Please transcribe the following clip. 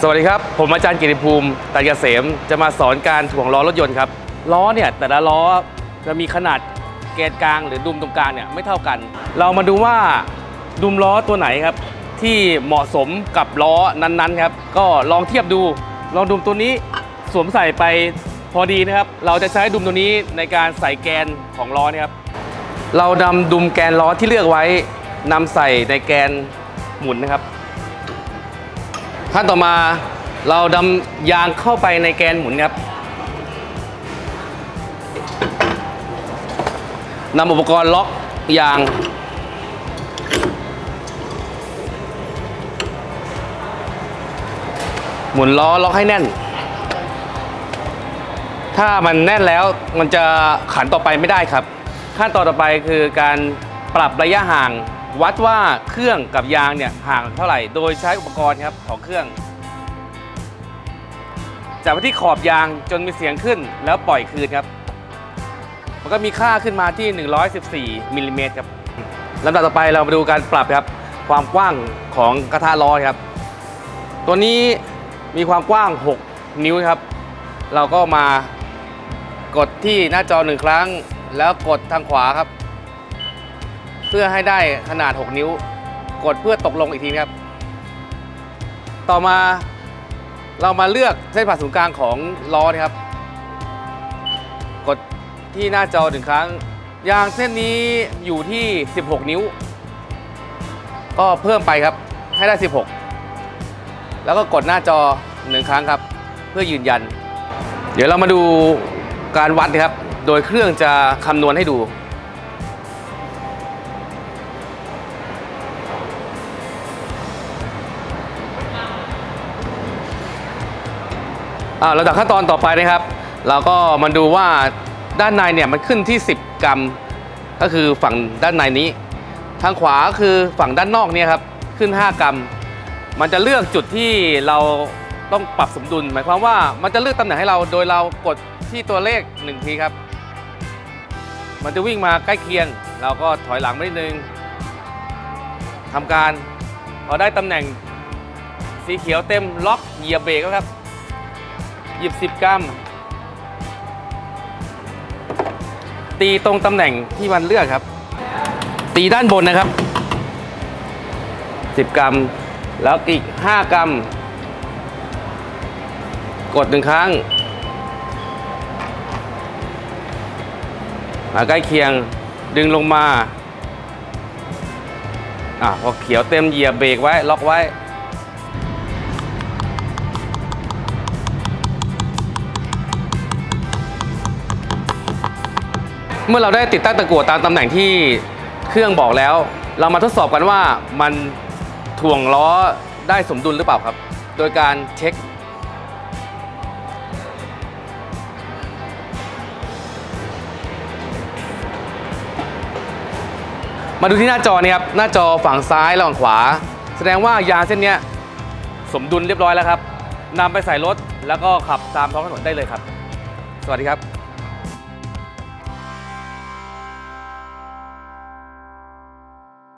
สวัสดีครับ ผมอาจารย์กิติภูมิตันเกษมจะมาสอนการถ่วงล้อรถยนต์ครับ ล้อเนี่ยแต่ละล้อจะมีขนาดแกนกลางหรือดุมตรงกลางเนี่ยไม่เท่ากัน เรามาดูว่าดุมล้อตัวไหนครับ ที่เหมาะสมกับล้อนั้นๆครับก็ลองเทียบดูลองดุมตัวนี้สวมใส่ไปพอดีนะครับ เราจะใช้ดุมตัวนี้ในการใส่แกนของล้อเนี่ยครับ เรานำดุมแกนล้อที่เลือกไว้นำใส่ในแกนหมุนนะครับ ขั้นต่อมาเราดำยางเข้าไปในแกนหมุนครับนำอุปกรณ์ล็อกยาง หมุนล้อล็อกให้แน่น ถ้ามันแน่นแล้วมันจะขันต่อไปไม่ได้ครับ ขั้นตอนต่อไปคือการปรับระยะห่าง วัดว่าเครื่องกับยางเนี่ยห่างเท่าไหร่ โดยใช้อุปกรณ์ครับของเครื่อง จับไปที่ขอบยางจนมีเสียงขึ้นแล้วปล่อยคืนครับ มันก็มีค่าขึ้นมาที่ 114มิลลิเมตรครับลำดับต่อไปเรามาดูการปรับครับ ความกว้างของกระทะล้อครับ ตัวนี้มีความกว้าง 6 นิ้วครับ เราก็มากดที่หน้าจอหนึ่งครั้ง แล้วกดทางขวาครับ เพื่อให้ได้ขนาด 6 นิ้ว กดเพื่อตกลงอีกทีครับ ต่อมาเรามาเลือกเส้นผ่าศูนย์กลางของล้อนะครับ กดที่หน้าจอหนึ่งครั้ง ยางเส้นนี้อยู่ที่ 16 นิ้ว ก็เพิ่มไปครับให้ได้ 16 แล้วก็กดหน้าจอหนึ่งครั้งครับ เพื่อยืนยัน เดี๋ยวเรามาดูการวัดนะครับ โดยเครื่องจะคำนวณให้ดู อ่าระดับขั้นตอนต่อไปนะครับ เราก็มาดูว่าด้านในเนี่ยมันขึ้นที่ 10 กรัม ก็คือฝั่งด้านในนี้ ทางขวาคือฝั่งด้านนอกเนี่ยครับขึ้น 5 กรัม มันจะเลือกจุดที่เราต้องปรับสมดุล หมายความว่ามันจะเลือกตำแหน่งให้เราโดยเรากดที่ตัวเลข1ทีครับ มันจะวิ่งมาใกล้เคียง เราก็ถอยหลังไปนิดนึงทำการพอได้ตำแหน่งสีเขียวเต็มล็อกเหยียบเบรกแล้วครับ หยิบ 10 กรัม ตีตรงตำแหน่งที่มันเลือกครับ ตีด้านบนนะครับ 10 กรัม แล้วอีก 5 กรัม กดหนึ่งครั้งมาใกล้เคียงดึงลงมาอะพอเขียวเต็มเหยียบเบรกไว้ ล็อกไว้ เมื่อเราได้ติดตั้งตะกั่วตามตำแหน่งที่เครื่องบอกแล้ว เรามาทดสอบกันว่ามันถ่วงล้อได้สมดุลหรือเปล่าครับ โดยการเช็ค มาดูที่หน้าจอนี่ครับ หน้าจอฝั่งซ้ายและฝั่งขวา แสดงว่ายางเส้นนี้สมดุลเรียบร้อยแล้วครับนำไปใส่รถแล้วก็ขับตามท้องถนนได้เลยครับ สวัสดีครับ